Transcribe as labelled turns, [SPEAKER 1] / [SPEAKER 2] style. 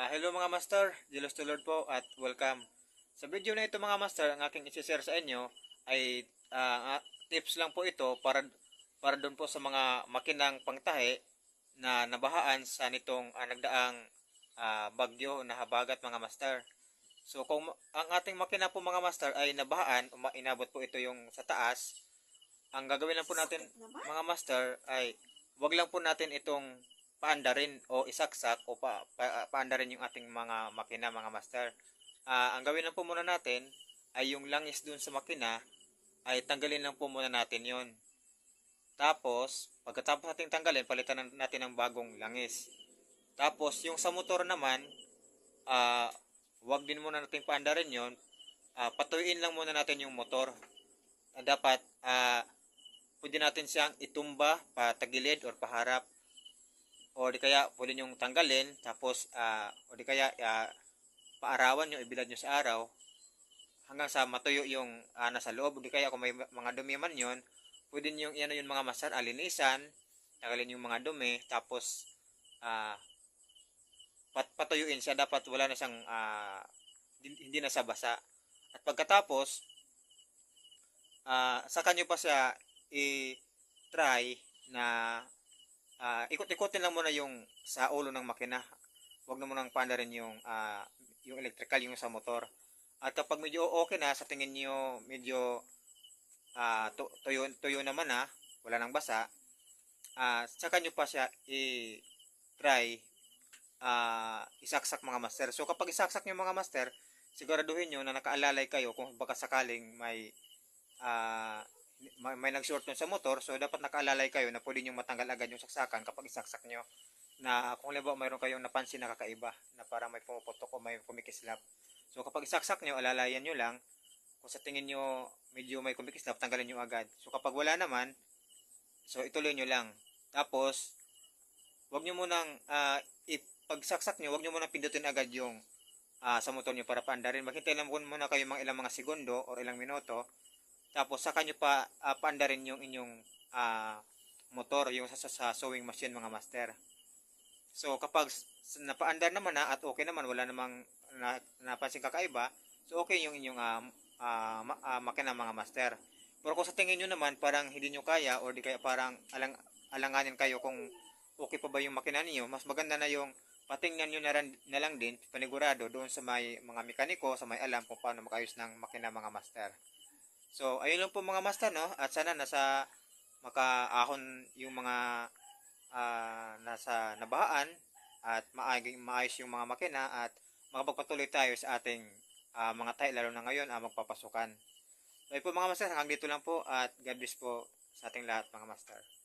[SPEAKER 1] Ah, hello mga master, Dilos to Lord po at welcome. Sa video na ito mga master, ang aking isi-share sa inyo ay ah, tips lang po ito para para doon po sa mga makinang pangtahe na nabahaan sa nitong ah, nagdaang ah, bagyo na habagat mga master. So kung ang ating makina po mga master ay nabahaan, uma- inabot po ito yung sa taas, ang gagawin lang po natin mga master ay wag lang po natin itong paandarin o isaksak o pa, pa, paandarin yung ating mga makina mga master. Ah, ang gawin lang po muna natin ay yung langis dun sa makina ay tanggalin lang po muna natin yon. Tapos, pagkatapos natin tanggalin, palitan na- natin ng bagong langis. Tapos, yung sa motor naman, ah, wag din muna natin paandarin yon. Ah, patuyuin lang muna natin yung motor. Ah, dapat, ah, pwede natin siyang itumba, patagilid or paharap o di kaya pwede nyo tanggalin tapos ah, o di kaya ah, paarawan nyo, ibilad nyo sa araw hanggang sa matuyo yung ah, nasa loob. O di kaya kung may mga dumi man yun pwede nyo yan yung mga masar alinisan tanggalin yung mga dumi tapos ah, pat patuyuin siya. Dapat wala na siyang ah, hindi, na siya basa. At pagkatapos ah, saka nyo pa siya i-try na ah ikot-ikotin lang muna yung sa ulo ng makina. Huwag na munang paandarin yung ah, yung electrical yung sa motor. At kapag medyo okay na sa tingin niyo medyo tu- tuyo tuyo naman na, wala nang basa, ah saka nyo pa siya i-try ah, isaksak mga master. So kapag isaksak nyo mga master, siguraduhin nyo na nakaalalay kayo kung baka sakaling may ah, may, may nag-short dun sa motor, so dapat nakaalalay kayo na pwede nyo matanggal agad yung saksakan kapag isaksak nyo na kung halimbawa mayroon kayong napansin na kakaiba na parang may pumuputok o may kumikislap. So kapag isaksak nyo, alalayan nyo lang. Kung sa tingin nyo medyo may kumikislap, tanggalin nyo agad. So kapag wala naman, so ituloy nyo lang. Tapos, wag nyo munang, ah, ipagsaksak nyo, wag nyo munang pindutin agad yung ah, sa motor nyo para paandarin. Maghintay lang muna kayo mga ilang mga segundo o ilang minuto tapos saka nyo pa uh, paandarin yung inyong ah, motor, yung sa, sa, sewing machine mga master. So kapag napaandar naman na at okay naman, wala namang na, napansin kakaiba, so okay yung inyong ah, ah, ma- ah, makina mga master. Pero kung sa tingin nyo naman parang hindi nyo kaya or di kaya parang alang, alanganin kayo kung okay pa ba yung makina niyo, mas maganda na yung patingnan nyo na, na lang din panigurado doon sa may mga mekaniko, sa may alam kung paano makayos ng makina mga master. So, ayun lang po mga master, no? At sana nasa makaahon yung mga ah, nasa nabahaan at maayos, maayos yung mga makina at makapagpatuloy tayo sa ating ah, mga tayo, lalo na ngayon, ah, magpapasukan. So, ayun po mga master, hanggang dito lang po at God bless po sa ating lahat mga master.